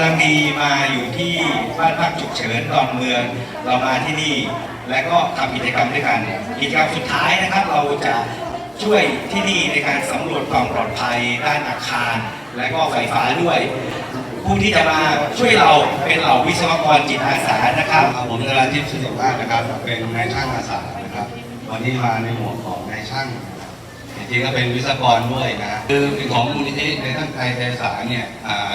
นะครับกลุ่มพลังดีมาอยู่ที่บ้านพักฉุกเฉินดอนเมือง เรามาที่นี่ และก็ทำกิจกรรมด้วยกันกิจกรรมสุดท้ายนะครับ เราจะช่วยที่นี่ในการสำรวจความปลอดภัยด้านอาคาร และก็ไฟฟ้าด้วย ผู้ที่จะมาช่วยเราเป็นเหล่าวิศวกรจิตอาสานะครับผมนราทิพย์สุขภาพนะครับ เป็นนายช่างอาสานะครับ วันนี้มาในหมวดของนายช่าง ริงก็เป็นวิศวกรด้วยนะคือเป็นของมูลนิธิในท่านไทยไทยอาสาเนี่ย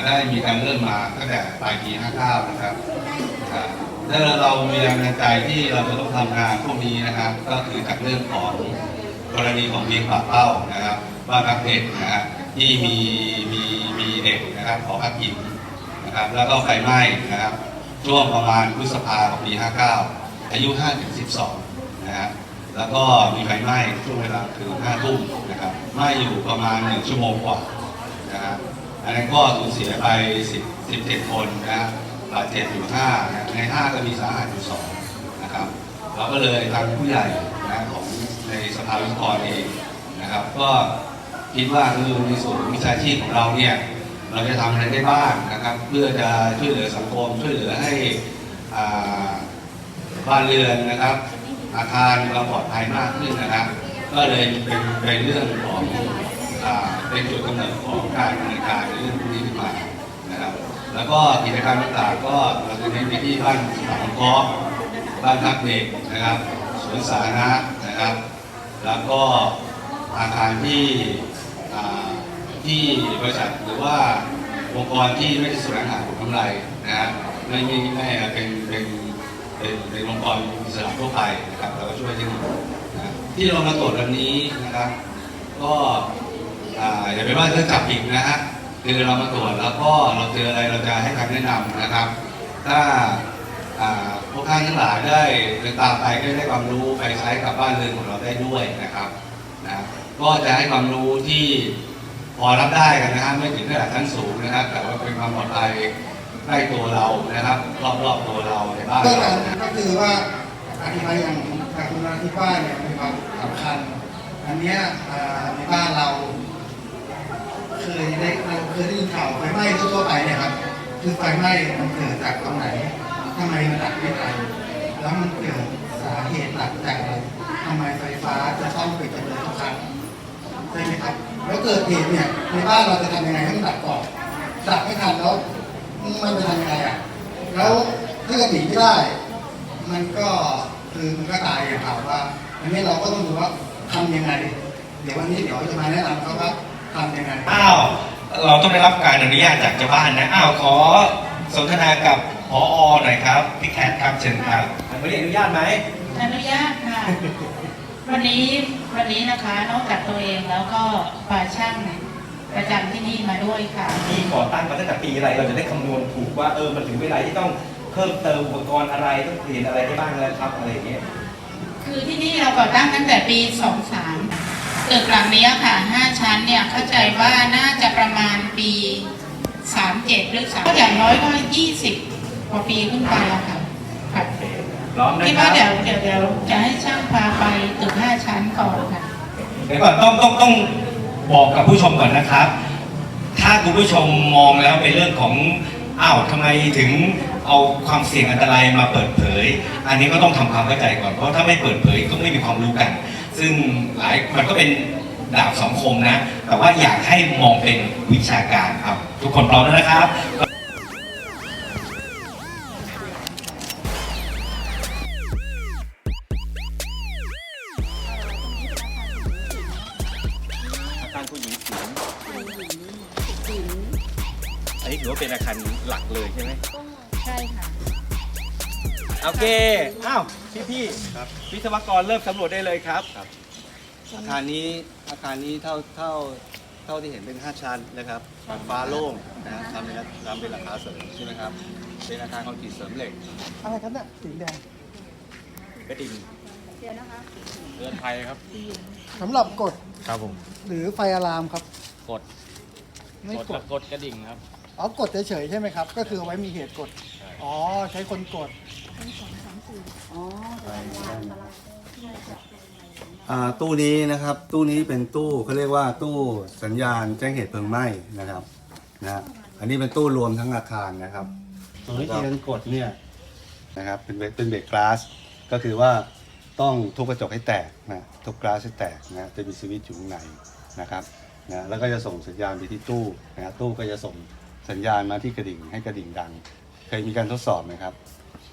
ได้มีการเริ่มมาตั้งแต่ปลายปี 59 นะครับอ่าแล้วเรามีแรงบันดาลใจที่เราจะต้องทำงานพวกนี้นะครับ ก็คือจากเรื่องของกรณีของเพียงปากเป้านะครับบ้านพักเด็กนะฮะที่มีมีมีเด็กนะครับขอพักกินนะครับแล้วก็ไฟไหม้นะครับช่วงประมาณพฤษภาของปี 59 อายุ 512 นะครับ แล้วก็มีไฟไหม้ช่วงเวลาคือ5ทุ่มนะครับไหม้อยู่ประมาณ1ชั่วโมงกว่านะครับอันนั้นก็สูญเสียไป10 17คนนะครับบาดเจ็บอยู่5นะใน5ก็มีสาหัสอยู่2นะครับเราก็เลยทางผู้ใหญ่นะของในสภาวิศวกรเองนะครับ ก็คิดว่าคือในส่วนของวิชาชีพของเราเนี่ยเราจะทำอะไรได้บ้างนะครับ เพื่อจะช่วยเหลือสังคมช่วยเหลือให้บ้านเรือนนะครับ อาคารเราปลอดภัยมากขึ้นนะครับ ก็เลยเป็นเป็นเรื่องของเป็นจุดกำเนิดของการดำเนินการในเรื่องพวกนี้ขึ้นมานะครับ แล้วก็กิจกรรมต่างๆก็เราจะเน้นไปที่บ้านสามกอล์ฟบ้านพักเด็กนะครับสวนสาธารณะนะครับ แล้วก็อาคารที่ที่บริษัทหรือว่าองค์กรที่ไม่ได้แสวงหาผลกำไรนะฮะไม่ไม่ไม่เป็นเป็น เป็นเป็นองค์กรอิสระทั่วไปนะครับเราก็ช่วยที่นี่นะที่เรามาตรวจวันนี้นะครับ ก็อย่าไปว่าเรื่องจับผิดนะฮะคือเรามาตรวจแล้วก็เราเจออะไรเราจะให้คำแนะนำนะครับ ถ้าพวกท่านทั้งหลายได้เดินตามไปก็ได้ความรู้ไปใช้กับบ้านเรือนของเราได้ด้วยนะครับนะก็จะให้ความรู้ที่พอรับได้กันนะครับไม่ถึงระดับชั้นสูงนะครับ แต่ว่าเป็นความปลอดภัย ใกล้ตัวเรานะครับรอบๆตัวเราในบ้านก็เราการนะก็คือว่าอธิบายอย่างจากคุณอาทิตย์ว่าเนี่ยมีความสำคัญ อันเนี้ยอ่าในบ้านเรา เคยได้เราเคยได้ยินข่าวไฟไหม้ทั่วๆไปเนี่ยครับคือไฟไหม้มันเกิดจากตรงไหนทำไมมันดับไม่ทันแล้วมันเกิดสาเหตุหลักจากอะไรทำไมไฟฟ้าจะต้องปิดจำเลยทุกครั้งใช่ไหมครับ แล้วเกิดเหตุเนี่ยในบ้านเราจะทำยังไงให้มันดับก่อนดับไม่ทันแล้ว มันจะทำยังไงอะ แล้วถ้าเกิดหนีไม่ได้ มันก็คือมันก็ตายอย่างข่าวว่าอันนี้เราก็ต้องดูว่าทำยังไง เดี๋ยววันนี้เดี๋ยวจะมาแนะนำเขาว่าทำยังไง อ้าว เราต้องได้รับการอนุญาตจากเจ้าบ้านนะ อ้าว ขอสนทนากับพอหน่อยครับ พี่แคทครับเชิญครับไม่ได้อนุญาตไหม อนุญาตค่ะ วันนี้วันนี้นะคะ นอกจากตัวเองแล้วก็ปาช่าง ประจำที่นี่มาด้วยค่ะ ที่ก่อตั้งมาตั้งแต่ปีอะไรเราจะได้คำนวณถูกว่าเออมันถึงเวลาที่ต้องเพิ่มเติมอุปกรณ์อะไรต้องเปลี่ยนอะไรได้บ้างแล้วครับอะไรอย่างเงี้ยคือที่นี่เราก่อตั้งตั้งแต่ปี 23ตึกหลังนี้ค่ะ 5 ชั้นเนี่ยเข้าใจว่าน่าจะประมาณปี 37 หรือ3ก็อย่างน้อยก็ 20กว่าปีขึ้นไปแล้วค่ะค่ะพร้อมนะคิดครัว่าบเดี๋ยวเดี๋ยวเดี๋ยวจะให้ช่างพาไปตึก 5 ชั้นก่อนค่ะ เดี๋ยวก่อนต้องต้องต้อง บอกกับผู้ชมก่อนนะครับ ถ้าคุณผู้ชมมองแล้วเป็นเรื่องของอ้าวทำไมถึงเอาความเสี่ยงอันตรายมาเปิดเผย อันนี้ก็ต้องทำความเข้าใจก่อนเพราะถ้าไม่เปิดเผยก็ไม่มีความรู้กัน ซึ่งหลายมันก็เป็นดาบสองคมนะ แต่ว่าอยากให้มองเป็นวิชาการครับ ทุกคนพร้อมแล้วนะครับ อันนี้ถือว่าเป็นอาคารหลักเลยใช่ไหมใช่ค่ะ โอเค อ้าว พี่พี่ๆครับวิศวกรเริ่มสำรวจได้เลยครับอาคารนี้อาคารนี้เท่าเท่าเท่าที่เห็นเป็น5ชั้นนะครับฟ้าโล่งนะฮะทำเป็นทำเป็นราคาเสริมใช่ไหมครับ เป็นอาคารคอนกรีตเสริมเหล็ก อะไรครับเนี่ยสีแดงกระดิ่งเตือนภัยครับ สำหรับกดครับผม หรือไฟอะลามครับ กด ไม่กดกกัดบกดกระดิ่งครับ อ๋อกดเฉยๆใช่ไหมครับ ก็คือเอาไว้มีเหตุกด อ๋อใช้คนกดอ๋ออ่าตู้นี้นะครับ ตู้นี้เป็นตู้เขาเรียกว่าตู้สัญญาณแจ้งเหตุเพลิงไหม้นะครับนะฮะอันนี้เป็นตู้รวมทั้งอาคารนะครับส่วนวิธีการกดเนี่ยนะครับเป็นเบรกเป็นเบรกกลาสก็คือว่าต้องทุบกระจกให้แตกนะทุบกลาสให้แตกนะจะมีสวิตช์อยู่ข้างในนะครับนะแล้วก็จะส่งสัญญาณไปที่ตู้นะตู้ก็จะส่ง สัญญาณมาที่กระดิ่งให้กระดิ่งดัง เคยมีการทดสอบไหมครับ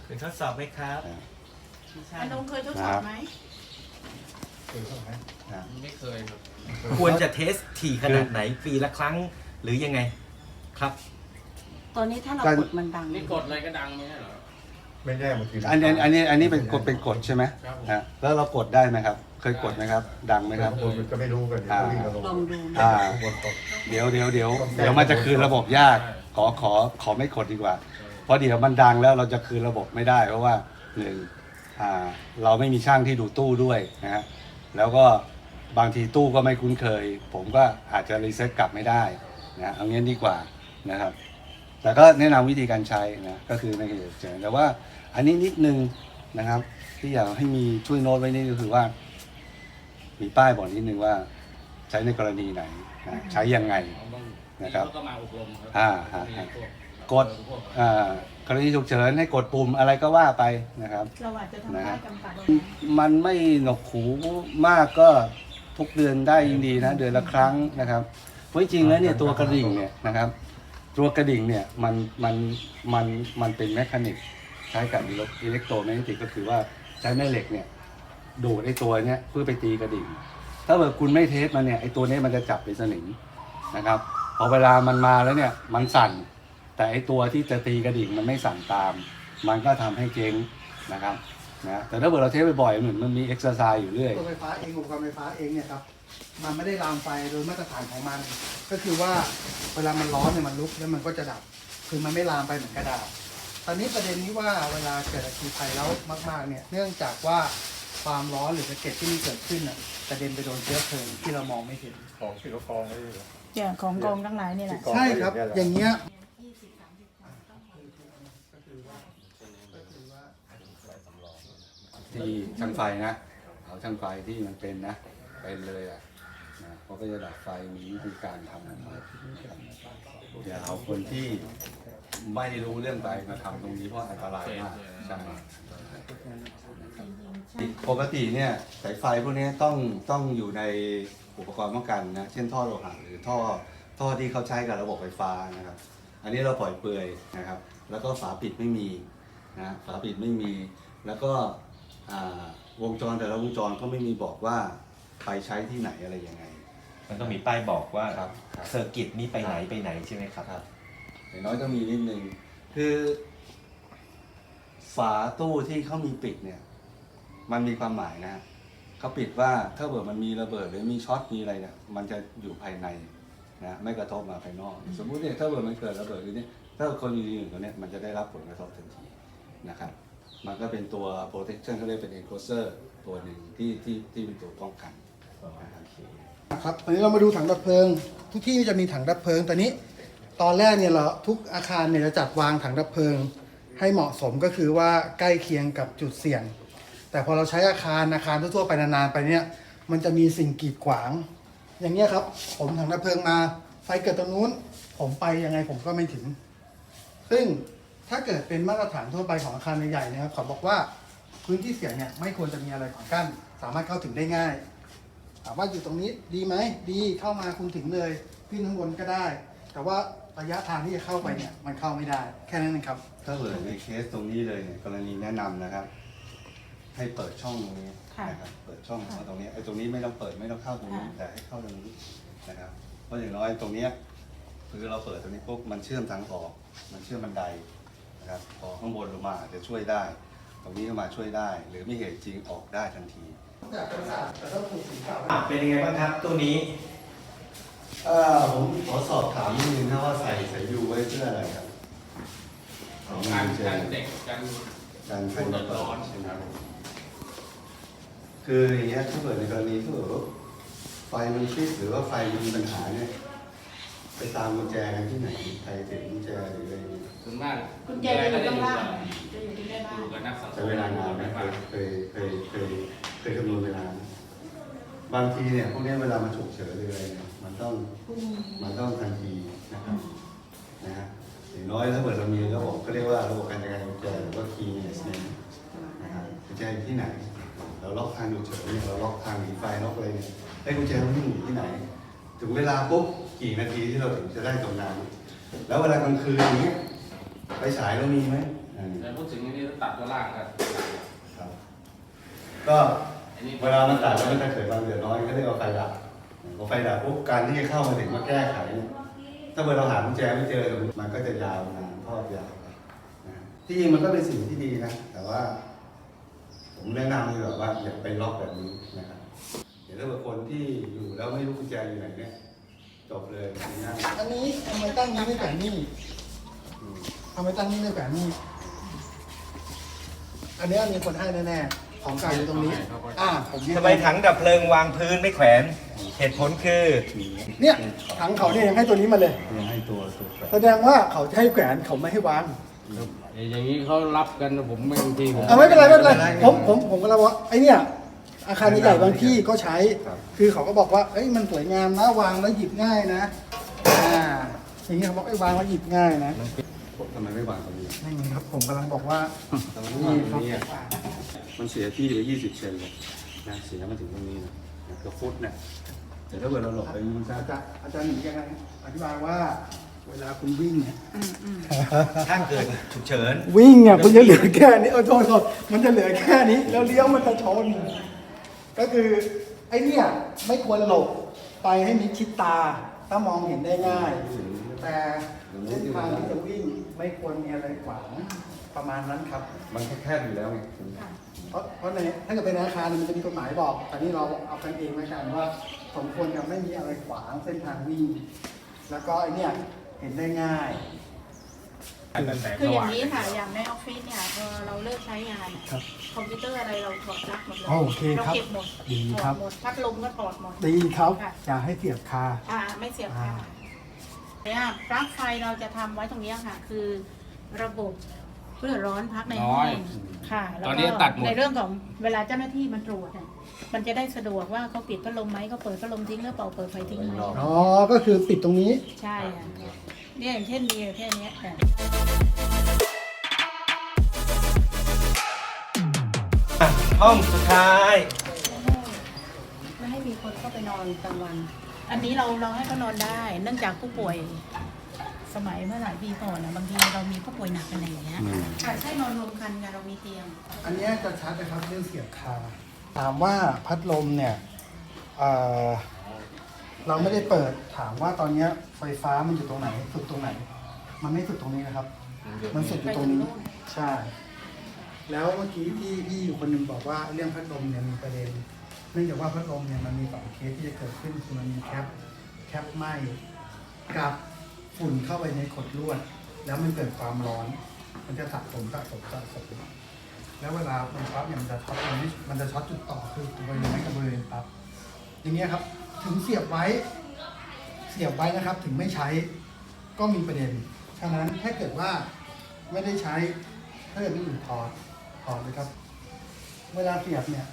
เคยทดสอบไหมครับนะอันนงเคยทดสอบไหมนะ ไม่เคยครับ ควรจะเทสถี่ขนาดไหนปีละครั้งหรือยังไงครับ ตอนนี้ถ้าเราการ กดมันดัง นี่กดอะไรก็ดังไม่ใช่เหรอ ไม่แน่บางทีอันนี้อันนี้อันนี้เป็นกดเป็นกดใช่ไหมครับผม ฮะแล้วเรากดได้ไหมครับ เคยกดไหมครับ ดังไหมครับคนมันก็ไม่รู้กันเดี๋ยวก็วิ่งกันลงลองดูอ่า บนตก เดี๋ยวเดี๋ยวเดี๋ยวเดี๋ยวมันจะคืนระบบยาก ขอขอขอไม่กดดีกว่า เพราะเดี๋ยวมันดังแล้วเราจะคืนระบบไม่ได้ เพราะว่าหนึ่งอ่าเราไม่มีช่างที่ดูตู้ด้วยนะฮะแล้วก็บางทีตู้ก็ไม่คุ้นเคย ผมก็อาจจะรีเซ็ตกลับไม่ได้นะเอางี้ดีกว่านะครับ แต่ก็แนะนำวิธีการใช้นะก็คือในเหตุเจอแต่ว่าอันนี้นิดนึงนะครับ ที่อยากให้มีช่วยโน้ตไว้นี่ก็คือว่า มีป้ายบอกนิดนึงว่าใช้ในกรณีไหนนะใช้ยังไง นะครับก็มาอบรมครัอ่าฮะมีพวกดอ่ากรณีฉุกเฉินให้กดปุ่มอะไรก็ว่าไปนะครับ เราอาจจะทำได้จำกัดมันไม่หนวกหูมากก็ทุกเดือนได้ยิ่งดีนะ เดือนละครั้งนะครับเพราะจริงๆแล้วเนี่ยตัวกระดิ่งเนี่ยนะครับ ตัวกระดิ่งเนี่ยมันมันมันมันเป็นแมคานิกใช้กับอิเล็กโทรแมกเนติกก็คือว่าใช้แม่เหล็กเนี่ยดูดไอ้ตัวเนี้ยเพื่อไปตีกระดิ่ง ถ้าเกิดคุณไม่เทสมันเนี่ยไอ้ตัวนี้มันจะจับเป็นสนิมนะครับพอเวลามันมาแล้วเนี่ยมันสั่น แต่ไอ้ตัวที่จะตีกระดิ่งมันไม่สั่นตาม มันก็ทำให้เจ๊งนะครับนะแต่ถ้าเกิดเราเทสบ่อยๆเหมือนมันมีเอ็กซ์ไซส์อยู่เรื่อยตัวไฟฟ้าเองอุปกรณ์ไฟฟ้าเองเนี่ยครับ มันไม่ได้ลามไฟโดยมาตรฐานของมัน ก็คือว่าเวลามันร้อนเนี่ยมันลุกแล้วมันก็จะดับ คือมันไม่ลามไปเหมือนกระดาษตอนนี้ประเด็นนี้ว่าเวลาเกิดอัคคีภัยแล้วมากๆเนี่ยเนื่องจากว่าความร้อนหรือสะเก็ดที่มันเกิดขึ้นอะกระเด็นไปโดนเชื้อเพลิงที่เรามองไม่เห็นของที่เขากองไว้เหรออย่างของกองทั้งหลายนี่แหละ กองใช่ไว้ครับ อย่างอเงี้ยย่างเงี้ยที่ช่างไฟนะ เอาช่างไฟที่มันเป็นนะ เป็นเลยอะนะเขาก็จะดับไฟมีวิธีการทำของเขาอย่าเอาคนที่ไม่รู้เรื่องไฟมาทำตรงนี้เพราะอันตรายมากใช่ปกติเนี่ยสายไฟพวกนี้ต้องต้องอยู่ในอุปกรณ์ป้องกันนะ เช่นท่อโลหะหรือท่อท่อที่เขาใช้กับระบบไฟฟ้านะครับ อันนี้เราปล่อยเปลือยนะครับ แล้วก็ฝาปิดไม่มีนะฝาปิดไม่มี แล้วก็อ่าวงจรแต่ละวงจรก็ไม่มีบอกว่า ใครใช้ที่ไหนอะไรยังไง มันต้องมีป้ายบอกว่าครับครับ เซอร์กิตนี้ไปไหนไปไหนใช่ไหมครับ ครับอย่างน้อยก็มีนิดนึงคือ ฝาตู้ที่เขามีปิดเนี่ย มันมีความหมายนะเขาปิดว่าถ้าเกิดมันมีระเบิดหรือมีช็อตมีอะไรเนี่ยมันจะอยู่ภายในนะไม่กระทบมาภายนอก สมมุติเนี่ยถ้าเกิดมันเกิดระเบิดหรือเนี่ยถ้าคนอยู่ที่อื่นตัวเนี่ยมันจะได้รับผลกระทบทันทีนะครับ มันก็เป็นตัว protection เขาเรียกเป็น enclosure ตัวหนึ่งที่ที่ที่เป็นตัวป้องกันนะ ครับตอนนี้เรามาดูถังดับเพลิง ทุกที่จะมีถังดับเพลิงตอนนี้ ตอนแรกเนี่ยเราทุกอาคารเนี่ยจะจัดวางถังดับเพลิง ให้เหมาะสมก็คือว่าใกล้เคียงกับจุดเสี่ยง แต่พอเราใช้อาคารอาคารทั่วๆไปนานๆไปเนี่ยมันจะมีสิ่งกีดขวาง อย่างเงี้ยครับ ผมถังดับเพลิงมาไฟเกิดตรงนู้น ผมไปยังไงผมก็ไม่ถึง ซึ่งถ้าเกิดเป็นมาตรฐานทั่วไปของอาคารใหญ่ๆนะครับขาบอกว่าพื้นที่เสี่ยงเนี่ยไม่ควรจะมีอะไรขวางกั้น สามารถเข้าถึงได้ง่าย ถามว่าอยู่ตรงนี้ดีไหมดีเข้ามาคุณถึงเลยขึ้นข้างบนก็ได้ แต่ว่าระยะทางที่จะเข้าไปเนี่ยมันเข้าไม่ได้ แค่นั้นเองครับ ถ้าเกิดในเคสตรงนี้เลยเนี่ยกรณีแนะนำนะครับ ให้เปิดช่องตรงนี้ค่ะนะครับเปิดช่องเข้าตรงนี้ไอ้ตรงนี้ไม่ต้องเปิดไม่ต้องเข้าตรงนี้ค่ะแต่ให้เข้าตรงนี้นะครับ เพราะอย่างน้อยตรงเนี้ยคือเราเปิดตรงนี้ปุ๊บมันเชื่อมทางออก มันเชื่อมบันไดนะครับพอข้างบนลงมาอาจจะช่วยได้ ตรงนี้ก็มาช่วยได้ หรือมีเหตุจริงออกได้ทันที เป็นยังไงบ้างครับตัวนี้เอ่อผมขอสอบถามนิดนึงนะว่าใส่สายยูไว้เพื่ออะไรครับการการเด็กการการไฟระเบิดใช่ไหมครับคืออย่างเงี้ยถ้าเกิดในกรณีถ้าเกิดว่าไฟมันฟิตหรือว่าไฟมันมีปัญหาเนี่ยไปตามกุญแจกันที่ไหนใครถือกุญแจหรืออะไรอย่างเงี้ยส่วนมากกุญแจจะอยู่ข้างล่างจะอยู่ที่ได้บ้าองยู่กับนักสังคใช้มเวลานานไหมเคยเคยเคยเคย เคยคำนวณเวลาไหมบางทีเนี่ยพวกเนี้ยเวลามันฉุกเฉินหรืออะไรเนี่ยมันต้องมันต้องทันทีนะครับนะฮะอย่างน้อยถ้าเกิดเรามีระบบก็เรียกว่าระบบการจัดการกุญแจหรือว่า keyless เนี่ยนะครับกุญแจอยู่ที่ไหน เราล็อกทางฉุกเฉินเนี่ยเราล็อกทางหนีไฟล็อกอะไรเนี่ยไอ้กุญแจมันวิ่งอยู่ที่ไหน ถึงเวลาปุ๊บกี่นาทีที่เราถึงจะได้ตรงนั้นแล้วเวลากลางคืนอย่างเงี้ยไปฉายเรามีไหมอ่า แต่พูดถึงอันนี้ตัดตัวล่างครับครับก็ เวลามันตัดแล้วมันจะเกิดความเดือดร้อนก็เรียกว่าไฟดับพอไฟดับปุ๊บการที่จะเข้ามาถึงมาแก้ไขเนี่ยถ้าเกิดเราหากุญแจไม่เจอมันก็จะยาวนานทอดยาวไปนะที่จริงมันก็เป็นสิ่งที่ดีนะ แต่ว่า ผมแนะนำเลยแบบว่าอย่าไปล็อกแบบนี้นะครับเดี๋ยวถ้าเกิดคนที่อยู่แล้วไม่รู้กุญแจอยู่ไหนเนี่ยจบเลยง่ายอันนี้ทำไมตั้งนี้ไม่แขวนนี่ทำไมตั้งนี้ไม่แขวนนี่อันเนี้ยมีคนให้แน่ๆ ของเก่าอยู่ตรงนี้ อ่า ผมยืนทำไมถังดับเพลิงวางพื้นไม่แขวน เหตุผลคือเนี่ยถังเขาเนี่ยยังให้ตัวนี้มาเลย ยังให้ตัวตัวแปแสดงว่าเขาจะให้แขวนเขาไม่ให้วางอย่างนี้เขารับกันผมบางทีผมเอาไม่เป็นไรไม่เป็นไร ผมผมผมก็เลยว่าไอเนี่ยอาคารใหญ่ๆบางที่ก็ใช้ คือเขาก็บอกว่าเอ้ยมันสวยงามนะวางแล้วหยิบง่ายนะ อ่าอย่างนี้เขาบอกไอ้ยวางแล้วหยิบง่ายนะ ทำไมไม่วางตรงนี้นี่ครับผมกำลังบอกว่าทำไมไม่วางตรงนี้อะมันเสียที่ไปยี่สิบเซนเลยนะเสียมาถึงตรงนี้นะนะเกือบฟุตเนี่ยแต่ถ้าเกิดเราหลบไปมันจะอาจารย์อาจารย์หนียังไงอธิบายว่า เวลาคุณวิ่งเนี่ยถ้าเกิดฉุกเฉินวิ่งอะคุณจะเหลือแค่นี้เออโทษโทษมันจะเหลือแค่นี้ แล้วเลี้ยวมันจะชน ก็คือไอ้เนี่ยไม่ควรหลบไปให้มิดชิดตา ถ้ามองเห็นได้ง่าย แต่เส้นทางที่จะวิ่ง ไม่ควรมีอะไรขวางประมาณนั้นครับ มันแคบๆอยู่แล้วไงเพราะเพราะในถ้าเกิดเป็นอาคารมันจะมีกฎหมายบอกแต่นี่เราเอากันเองแล้วกันว่าสมควรจะไม่มีอะไรขวางเส้นทางวิ่งแล้วก็ไอเนี่ยเห็นได้ง่ายคืออย่างนี้ค่ะ อย่างในออฟฟิศเนี่ยพอเราเลิกใช้งานอะครับคอมพิวเตอร์อะไรเราถอดปลั๊กหมดเลยโอเคครับเราเก็บหมดดีถอครัดบหมดพัดลมก็ถอดหมดดีครับค่ะอย่าให้เสียบคาอ่าไม่เสียบค่ะอ่า เนี่ยปลั๊กไฟเราจะทำไว้ตรงเนี้ยค่ะ คือระบบเพื่อร้อนพักในน้ห้ออยงค่ะแล้วตอนก็นี้ตัดหมด ในเรื่องของเวลาเจ้าหน้าที่มันตรวจเนี่ยมันจะได้สะดวกว่าเขาปิดพัดลมไหมเขาเปิดพัดลมทิ้งหรือเปล่าเปิดไฟทิ้งไหมอ๋อ ก็คือปิดตรงนี้ ใช่ค่ะเนี่ยอย่างเช่นมีแค่เนี้ยค่ะ ห้องสุดท้ายไม่ให้มีคนเข้าไปนอนกลางวัน อันนี้เราเราให้เขานอนได้ เนื่องจากผู้ป่วยสมัยเมื่อหลายปีก่อนนะบางทีเรามีผู้ป่วยหนักอะไรอย่างเงี้ยค่ะใช่นอนรวมกันค่ะเรามีเตียง อันเนี้ยจะชัดนะครับเรื่องเสียบคา ถามว่าพัดลมเนี่ยเอ่อเราไม่ได้เปิดถามว่าตอนเนี้ยไฟฟ้ามันอยู่ตรงไหนสุดตรงไหน มันไม่สุดตรงนี้นะครับ มันสุดอยู่ตรงนี้ ใช่ แล้วเมื่อกี้ที่พี่อยู่คนหนึ่งบอกว่าเรื่องพัดลมเนี่ยมีประเด็น เนื่องจากว่าพัดลมเนี่ยมันมีสองเคสที่จะเกิดขึ้นคือมันมีแคปแคปไหมกับฝุ่นเข้าไปในขดลวด แล้วมันเกิดความร้อน มันจะสะสมสะสมสะสมแล้วเวลามันปั๊บเนี่ยมันจะช็อตมันมันจะช็อตจุดต่อคือบริเวณนั้นกับบริเวณปั๊บอย่างเงี้ยครับถึงเสียบไว้เสียบไว้นะครับ ถึงไม่ใช้ก็มีประเด็นฉะนั้นถ้าเกิดว่าไม่ได้ใช้ถ้าเกิดไม่อยู่ถอดถอดเลยครับ เวลาเสียบเนี่ย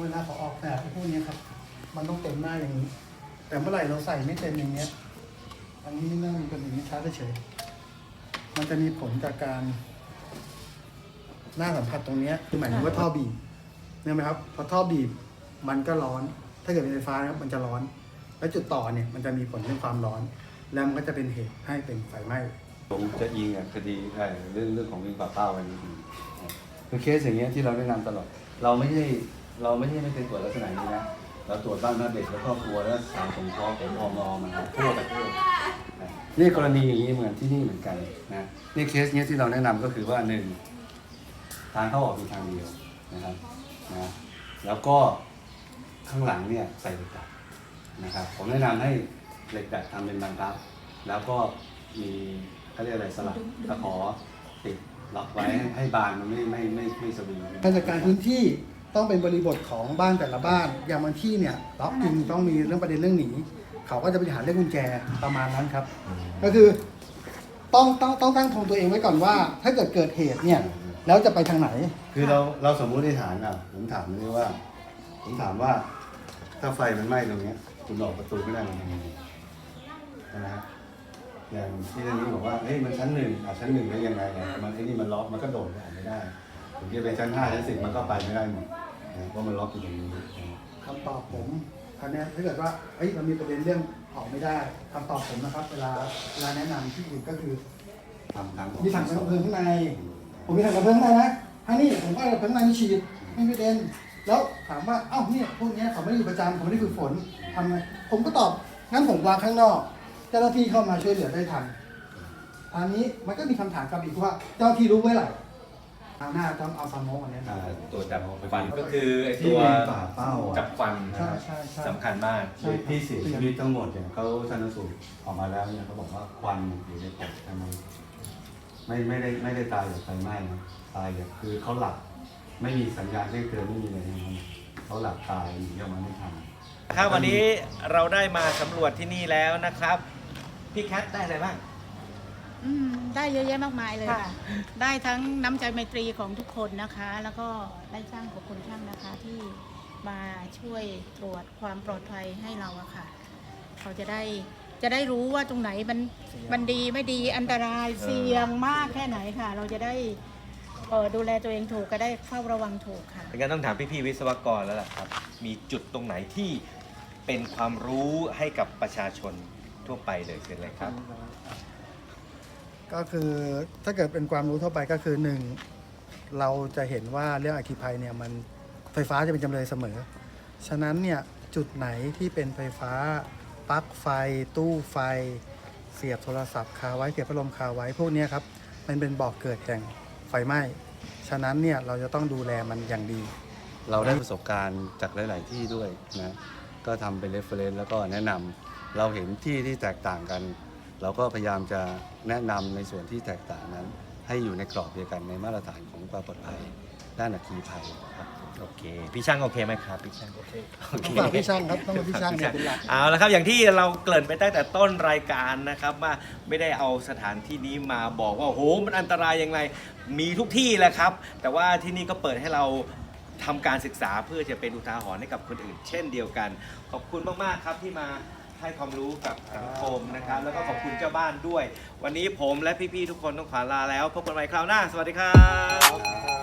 เวลาเขาออกแบบพวกเนี้ยครับ มันต้องเต็มหน้าอย่างนี้ แต่เมื่อไหร่เราใส่ไม่เต็มอย่างเงี้ย อันนี้น่ามีเป็นอย่างนี้ช้าเฉยๆมันจะมีผลจากการ หน้าสัมผัสตรงเนี้ยคือหมายถึงว่าท่อบีบเนี่ยไหมครับพอท่อบีบมันก็ร้อน ถ้าเกิดเป็นไฟฟ้านะครับมันจะร้อน แล้วจุดต่อเนี่ยมันจะมีผลเรื่องความร้อน แล้วมันก็จะเป็นเหตุให้เป็นไฟไหม้ผมจะอิงอะคดีไอ้เรื่องเรื่องของวิ่งป่าเป้าวันนี้คือเคสอย่างเงี้ยที่เราแนะนำตลอด เราไม่ใช่ เราไม่ใช่ไม่เคยตรวจลักษณะนี้นะ เราตรวจบ้านหน้าเด็กและครอบครัวและสารสงเคราะห์ของอมอมาทั่วประเทศนะนี่กรณีอย่างนี้เหมือนที่นี่เหมือนกันนะ นี่เคสเนี้ยที่เราแนะนำก็คือว่าหนึ่งทางเข้าออกมีทางเดียวนะครับนะ แล้วก็ข้างหลังเนี่ยใส่เหล็กดัดนะครับ ผมแนะนำให้เหล็กดัดทำเป็นบานพับแล้วก็มีเขาเรียกอะไรสลักตะขอติดล็อกไว้ให้ให้บานมันไม่ไม่ไม่ไม่สวิง การจัดการพื้นที่ ต้องเป็นบริบทของบ้านแต่ละบ้าน อย่างบางที่เนี่ยล็อกจริงต้องมีเรื่องประเด็นเรื่องหนีเขาก็จะไปหาเรื่องกุญแจประมาณนั้นครับ ก็คือต้องต้องต้องตั้งทงตัวเองไว้ก่อนว่า ถ้าเกิดเกิดเหตุเนี่ยแล้วจะไปทางไหน คือเราเราสมมุติฐานอะผมถามเลยว่า ผมถามว่า ถ้าไฟมันไหม้ตรงเนี้ย คุณออกประตูไม่ได้มันทำยังไงใช่ไหมฮะอย่างที่ท่านนี้บอกว่าเฮ้ยมันชั้นหนึ่งอะชั้นหนึ่งได้ยังไงอะมันไอ้นี่มันล็อกมันก็โดดออกไม่ได้ถึงจะเป็นชั้นห้าชั้นสิบมันก็ไปไม่ได้หมด นะเพราะมันล็อกอยู่ตรงนี้นะคำตอบผมคันนี้ยถ้าเกิดว่าเอ้ยมันมีประเด็นเรื่องออกไม่ได้คำตอบผมนะครับ เวลาเวลาแนะนำที่อื่นก็คือ ทำทางออกมีถังกระเพื่อข้างใน ผมมีถังกระเพื่อข้างในนะอันนี้ผมก็เอากระเพื่อข้างในนี่ฉีดไม่มีประเด็น แล้วถามว่า เอ้าเนี่ยพวกเนี้ยเขาไม่ได้อยู่ประจำเขาไม่ได้ฝึกฝนทำไงผมก็ตอบ งั้นผมวางข้างนอก เจ้าหน้าที่เข้ามาช่วยเหลือได้ทันอันนี้มันก็มีคำถามกลับอีกว่า เจ้าหน้าที่รู้ไว้หรอ เอาหน้าต้องเอาสมองอันนี้อ่าตัวจับฟันก็คือไอ้ที่ตัวมีฝาเป้าจัอะบฟันใช่ใช่ใช่ สำคัญมาก ใช่ ที่เสียชีวิตทั้งหมดเนี่ยเขาชันสูตรออกมาแล้วเนี่ยเขาบอกว่าควันอยู่ในปอดทำไมไม่ไม่ได้ไม่ได้ตายจากไฟไหม้นะตายจากคือเขาหลับไม่มีสัญญาณแจ้งเตือนไม่มีอะไรนะครับเขาหลับตายหนีออกมาไม่ทัน ครับวันนี้เราได้มาสำรวจที่นี่แล้วนะครับ พี่แคทได้อะไรบ้าง อืมได้เยอะแยะมากมายเลยค่ะ ได้ทั้งน้ำใจไมตรีของทุกคนนะคะ แล้วก็ได้ช่างขอบคุณช่างนะคะที่มาช่วยตรวจความปลอดภัยให้เราอะค่ะ เขาจะได้จะได้รู้ว่าตรงไหนมันมันดีไม่ดีอันตรายเสี่ยงมากแค่ไหนค่ะ เราจะได้เอ่อดูแลตัวเองถูกก็ได้เฝ้าระวังถูกค่ะงั้นต้องถามพี่ๆวิศวกรแล้วล่ะครับ มีจุดตรงไหนที่เป็นความรู้ให้กับประชาชนทั่วไปเลยคืออะไรครับ ก็คือถ้าเกิดเป็นความรู้ทั่วไปก็คือหนึ่งเราจะเห็นว่าเรื่องอัคคีภัยเนี่ยมันไฟฟ้าจะเป็นจำเลยเสมอ ฉะนั้นเนี่ยจุดไหนที่เป็นไฟฟ้าปลั๊กไฟ ตู้ไฟ เสียบโทรศัพท์คาไว้เสียบพัดลมคาไว้พวกนี้ครับมันเป็นบ่อกเกิดแห่งไฟไหม้ ฉะนั้นเนี่ยเราจะต้องดูแลมันอย่างดี เราได้ประสบการณ์จากหลาย ๆ ที่ด้วยนะก็ทำเป็นเรฟเฟรนซ์แล้วก็แนะนำเราเห็นที่ที่แตกต่างกัน เราก็พยายามจะแนะนำในส่วนที่แตกต่างนั้น ให้อยู่ในกรอบเดียวกันในมาตรฐานของความปลอดภัยด้านอัคคีภัยครับโอเค พี่ช่างโอเคไหมครับพี่ช่างโอเคโอเคฝากพี่ช่างครับต้องเป็นพี่ช่างเนี่ยเป็นหลักเอาละครับอย่างที่เราเกริ่นไปตั้งแต่ต้นรายการนะครับว่าไม่ได้เอาสถานที่นี้มาบอกว่าโอ้โหมันอันตรายยังไงมีทุกที่แหละครับ แต่ว่าที่นี่ก็เปิดให้เราทำการศึกษาเพื่อจะเป็นอุทาหรณ์ให้กับคนอื่น เช่นเดียวกัน ขอบคุณมาก ๆ ครับที่มา ให้ความรู้กับสังคมนะครับ แล้วก็ขอบคุณเจ้าบ้านด้วย วันนี้ผมและพี่ๆทุกคนต้องขอลาแล้ว พบกันใหม่คราวหน้า สวัสดีครับ